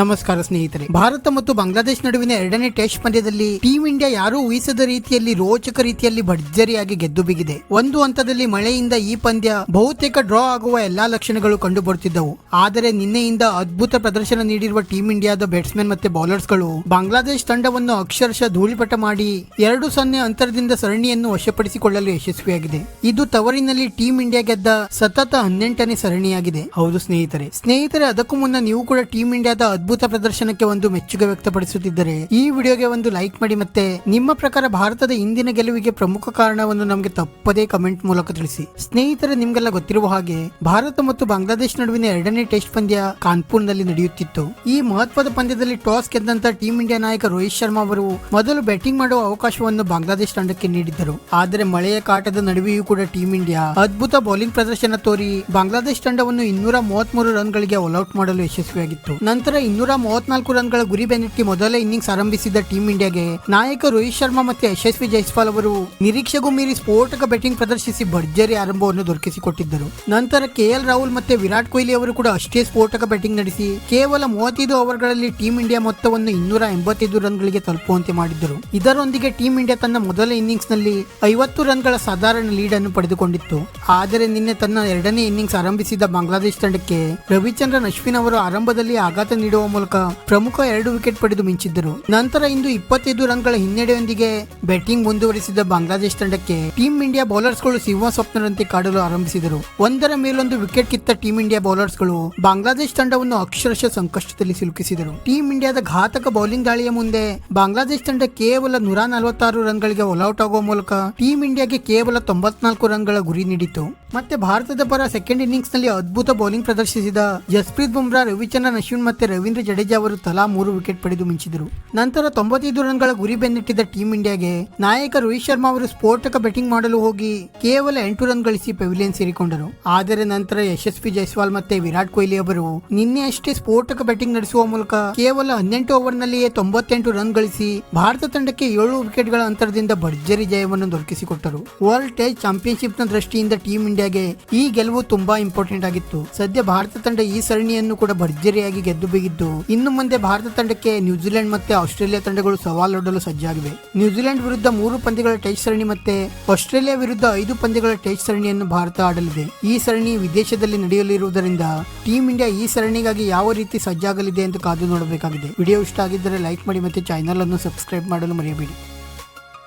ನಮಸ್ಕಾರ ಸ್ನೇಹಿತರೆ. ಭಾರತ ಮತ್ತು ಬಾಂಗ್ಲಾದೇಶ ನಡುವಿನ ಎರಡನೇ ಟೆಸ್ಟ್ ಪಂದ್ಯದಲ್ಲಿ ಟೀಂ ಇಂಡಿಯಾ ಯಾರೂ ಊಹಿಸದ ರೀತಿಯಲ್ಲಿ ರೋಚಕ ರೀತಿಯಲ್ಲಿ ಭರ್ಜರಿಯಾಗಿ ಗೆದ್ದು ಬಿಗಿದೆ. ಒಂದು ಹಂತದಲ್ಲಿ ಮಳೆಯಿಂದ ಈ ಪಂದ್ಯ ಬಹುತೇಕ ಡ್ರಾ ಆಗುವ ಎಲ್ಲಾ ಲಕ್ಷಣಗಳು ಕಂಡು ಬರುತ್ತಿದ್ದವು ಆದರೆ ನಿನ್ನೆಯಿಂದ ಅದ್ಭುತ ಪ್ರದರ್ಶನ ನೀಡಿರುವ ಟೀಂ ಇಂಡಿಯಾದ ಬ್ಯಾಟ್ಸ್ಮನ್ ಮತ್ತೆ ಬೌಲರ್ಸ್ಗಳು ಬಾಂಗ್ಲಾದೇಶ ತಂಡವನ್ನು ಅಕ್ಷರಶಃ ಧೂಳಿಪಟ ಮಾಡಿ ಎರಡು ಸೊನ್ನೆ ಅಂತರದಿಂದ ಸರಣಿಯನ್ನು ವಶಪಡಿಸಿಕೊಳ್ಳಲು ಯಶಸ್ವಿಯಾಗಿದೆ. ಇದು ತವರಿನಲ್ಲಿ ಟೀಂ ಇಂಡಿಯಾ ಗೆದ್ದ ಸತತ ಹನ್ನೆಂಟನೇ ಸರಣಿಯಾಗಿದೆ. ಹೌದು ಸ್ನೇಹಿತರೆ. ಸ್ನೇಹಿತರೆ, ಅದಕ್ಕೂ ಮುನ್ನ ನೀವು ಕೂಡ ಟೀಂ ಇಂಡಿಯಾದ ಅದ್ಭುತ ಪ್ರದರ್ಶನಕ್ಕೆ ಒಂದು ಮೆಚ್ಚುಗೆ ವ್ಯಕ್ತಪಡಿಸುತ್ತಿದ್ದರೆ, ಈ ವಿಡಿಯೋಗೆ ಒಂದು ಲೈಕ್ ಮಾಡಿ ಮತ್ತೆ ನಿಮ್ಮ ಪ್ರಕಾರ ಭಾರತದ ಇಂದಿನ ಗೆಲುವಿಗೆ ಪ್ರಮುಖ ಕಾರಣವನ್ನು ನಮಗೆ ತಪ್ಪದೇ ಕಮೆಂಟ್ ಮೂಲಕ ತಿಳಿಸಿ. ಸ್ನೇಹಿತರೆ, ನಿಮ್ಗೆಲ್ಲ ಗೊತ್ತಿರುವ ಹಾಗೆ ಭಾರತ ಮತ್ತು ಬಾಂಗ್ಲಾದೇಶ ನಡುವಿನ ಎರಡನೇ ಟೆಸ್ಟ್ ಪಂದ್ಯ ಕಾನ್ಪುರ್ನಲ್ಲಿ ನಡೆಯುತ್ತಿತ್ತು. ಈ ಮಹತ್ವದ ಪಂದ್ಯದಲ್ಲಿ ಟಾಸ್ ಗೆದ್ದಂತ ಟೀಂ ಇಂಡಿಯಾ ನಾಯಕ ರೋಹಿತ್ ಶರ್ಮಾ ಅವರು ಮೊದಲು ಬ್ಯಾಟಿಂಗ್ ಮಾಡುವ ಅವಕಾಶವನ್ನು ಬಾಂಗ್ಲಾದೇಶ ತಂಡಕ್ಕೆ ನೀಡಿದ್ದರು. ಆದರೆ ಮಳೆಯ ಕಾಟದ ನಡುವೆಯೂ ಕೂಡ ಟೀಂ ಇಂಡಿಯಾ ಅದ್ಭುತ ಬೌಲಿಂಗ್ ಪ್ರದರ್ಶನ ತೋರಿ ಬಾಂಗ್ಲಾದೇಶ ತಂಡವನ್ನು ಇನ್ನೂರ ರನ್ ಗಳಿಕೆ ಔಟ್ ಮಾಡಲು ಯಶಸ್ವಿಯಾಗಿತ್ತು. ನಂತರ ಇನ್ನೂರ ಮೂವತ್ನಾಲ್ಕು ರನ್ಗಳ ಗುರಿ ಬೆನ್ನಟ್ಟಿ ಮೊದಲ ಇನ್ನಿಂಗ್ಸ್ ಆರಂಭಿಸಿದ ಟೀಂ ಇಂಡಿಯಾಗೆ ನಾಯಕ ರೋಹಿತ್ ಶರ್ಮಾ ಮತ್ತೆ ಯಶಸ್ವಿ ಜೈಸ್ವಾಲ್ ಅವರು ನಿರೀಕ್ಷೆಗೂ ಮೀರಿ ಸ್ಫೋಟಕ ಬ್ಯಾಟಿಂಗ್ ಪ್ರದರ್ಶಿಸಿ ಭರ್ಜರಿ ಆರಂಭವನ್ನು ದೊರಕಿಸಿಕೊಟ್ಟಿದ್ದರು. ನಂತರ ಕೆಎಲ್ ರಾಹುಲ್ ಮತ್ತೆ ವಿರಾಟ್ ಕೊಹ್ಲಿ ಅವರು ಕೂಡ ಅಷ್ಟೇ ಸ್ಫೋಟಕ ಬ್ಯಾಟಿಂಗ್ ನಡೆಸಿ ಕೇವಲ ಮೂವತ್ತೈದು ಓವರ್ಗಳಲ್ಲಿ ಟೀಂ ಇಂಡಿಯಾ ಮೊತ್ತವನ್ನು ಇನ್ನೂರ ಎಂಬತ್ತೈದು ರನ್ಗಳಿಗೆ ತಲುಪುವಂತೆ ಮಾಡಿದ್ದರು. ಇದರೊಂದಿಗೆ ಟೀಂ ಇಂಡಿಯಾ ತನ್ನ ಮೊದಲ ಇನ್ನಿಂಗ್ಸ್ನಲ್ಲಿ ಐವತ್ತು ರನ್ಗಳ ಸಾಧಾರಣ ಲೀಡ್ ಅನ್ನು ಪಡೆದುಕೊಂಡಿತ್ತು. ಆದರೆ ನಿನ್ನೆ ತನ್ನ ಎರಡನೇ ಇನ್ನಿಂಗ್ಸ್ ಆರಂಭಿಸಿದ ಬಾಂಗ್ಲಾದೇಶ ತಂಡಕ್ಕೆ ರವಿಚಂದ್ರನ್ ಅಶ್ವಿನ್ ಅವರು ಆರಂಭದಲ್ಲಿ ಆಘಾತ ನೀಡುವ ಮೂಲಕ ಪ್ರಮುಖ ಎರಡು ವಿಕೆಟ್ ಪಡೆದು ಮಿಂಚಿದ್ದರು. ನಂತರ ಇಂದು ಇಪ್ಪತ್ತೈದು ರನ್ಗಳ ಹಿನ್ನಡೆಯೊಂದಿಗೆ ಬ್ಯಾಟಿಂಗ್ ಮುಂದುವರಿಸಿದ ಬಾಂಗ್ಲಾದೇಶ ತಂಡಕ್ಕೆ ಟೀಂ ಇಂಡಿಯಾ ಬೌಲರ್ಸ್ಗಳು ಸಿಂಹ ಸ್ವಪ್ನರಂತೆ ಕಾಡಲು ಆರಂಭಿಸಿದರು. ಒಂದರ ಮೇಲೊಂದು ವಿಕೆಟ್ ಕಿತ್ತ ಟೀಂ ಇಂಡಿಯಾ ಬೌಲರ್ಸ್ಗಳು ಬಾಂಗ್ಲಾದೇಶ ತಂಡವನ್ನು ಅಕ್ಷರಶಃ ಸಂಕಷ್ಟದಲ್ಲಿ ಸಿಲುಕಿಸಿದರು. ಟೀಂ ಇಂಡಿಯಾದ ಘಾತಕ ಬೌಲಿಂಗ್ ದಾಳಿಯ ಮುಂದೆ ಬಾಂಗ್ಲಾದೇಶ ತಂಡ ಕೇವಲ ನೂರ ನಲವತ್ತಾರು ರನ್ಗಳಿಗೆ ಆಗುವ ಮೂಲಕ ಟೀಂ ಇಂಡಿಯಾಗೆ ಕೇವಲ ತೊಂಬತ್ನಾಲ್ಕು ರನ್ಗಳ ಗುರಿ ನೀಡಿತು ಮತ್ತೆ ಭಾರತದ ಪರ ಸೆಕೆಂಡ್ ಇನ್ನಿಂಗ್ಸ್ನಲ್ಲಿ ಅದ್ಭುತ ಬೌಲಿಂಗ್ ಪ್ರದರ್ಶಿಸಿದ ಜಸ್ಪ್ರೀತ್ ಬುಮ್ರಾ, ರವಿಚಂದ್ರನ್, ಅಶ್ವಿನ್ ಮತ್ತೆ ರವೀಂದ್ರ ಜಡೇಜಾ ಅವರು ತಲಾ ಮೂರು ವಿಕೆಟ್ ಪಡೆದು ಮಿಂಚಿದರು. ನಂತರ ತೊಂಬತ್ತೈದು ರನ್ಗಳ ಗುರಿ ಬೆನ್ನಿಟ್ಟಿದ್ದ ಟೀಂ ಇಂಡಿಯಾಗೆ ನಾಯಕ ರೋಹಿತ್ ಶರ್ಮಾ ಅವರು ಸ್ಫೋಟಕ ಬ್ಯಾಟಿಂಗ್ ಮಾಡಲು ಹೋಗಿ ಕೇವಲ ಎಂಟು ರನ್ ಗಳಿಸಿ ಪೆವಿಲಿಯನ್ ಸೇರಿಕೊಂಡರು. ಆದರೆ ನಂತರ ಯಶಸ್ವಿ ಜೈಸ್ವಾಲ್ ಮತ್ತೆ ವಿರಾಟ್ ಕೊಹ್ಲಿ ಅವರು ನಿನ್ನೆ ಅಷ್ಟೇ ಸ್ಫೋಟಕ ಬ್ಯಾಟಿಂಗ್ ನಡೆಸುವ ಮೂಲಕ ಕೇವಲ ಹನ್ನೆಂಟು ಓವರ್ ನಲ್ಲಿಯೇ ತೊಂಬತ್ತೆಂಟು ರನ್ ಗಳಿಸಿ ಭಾರತ ತಂಡಕ್ಕೆ ಏಳು ವಿಕೆಟ್ಗಳ ಅಂತರದಿಂದ ಭರ್ಜರಿ ಜಯವನ್ನು ದೊರಕಿಸಿಕೊಟ್ಟರು. ವರ್ಲ್ಡ್ ಟೆಸ್ಟ್ ಚಾಂಪಿಯನ್ಶಿಪ್ನ ದೃಷ್ಟಿಯಿಂದ ಟೀಂ ಇಂಡಿಯಾಗೆ ಈ ಗೆಲುವು ತುಂಬಾ ಇಂಪಾರ್ಟೆಂಟ್ ಆಗಿತ್ತು. ಸದ್ಯ ಭಾರತ ತಂಡ ಈ ಸರಣಿಯನ್ನು ಕೂಡ ಭರ್ಜರಿಯಾಗಿ ಗೆದ್ದು ಬಿಗಿದ್ದು, ಇನ್ನು ಮುಂದೆ ಭಾರತ ತಂಡಕ್ಕೆ ನ್ಯೂಜಿಲೆಂಡ್ ಮತ್ತೆ ಆಸ್ಟ್ರೇಲಿಯಾ ತಂಡಗಳು ಸವಾಲೊಡ್ಡಲು ಸಜ್ಜಾಗಿವೆ. ನ್ಯೂಜಿಲೆಂಡ್ ವಿರುದ್ಧ ಮೂರು ಪಂದ್ಯಗಳ ಟೆಸ್ಟ್ ಸರಣಿ ಮತ್ತೆ ಆಸ್ಟ್ರೇಲಿಯಾ ವಿರುದ್ಧ ಐದು ಪಂದ್ಯಗಳ ಟೆಸ್ಟ್ ಸರಣಿಯನ್ನು ಭಾರತ ಆಡಲಿದೆ. ಈ ಸರಣಿ ವಿದೇಶದಲ್ಲಿ ನಡೆಯಲಿರುವುದರಿಂದ ಟೀಂ ಇಂಡಿಯಾ ಈ ಸರಣಿಗಾಗಿ ಯಾವ ರೀತಿ ಸಜ್ಜಾಗಲಿದೆ ಎಂದು ಕಾದು ನೋಡಬೇಕಾಗಿದೆ. ವಿಡಿಯೋ ಇಷ್ಟ ಆಗಿದ್ದರೆ ಲೈಕ್ ಮಾಡಿ ಮತ್ತೆ ಚಾನಲ್ ಅನ್ನು ಸಬ್ಸ್ಕ್ರೈಬ್ ಮಾಡಲು ಮರೆಯಬೇಡಿ.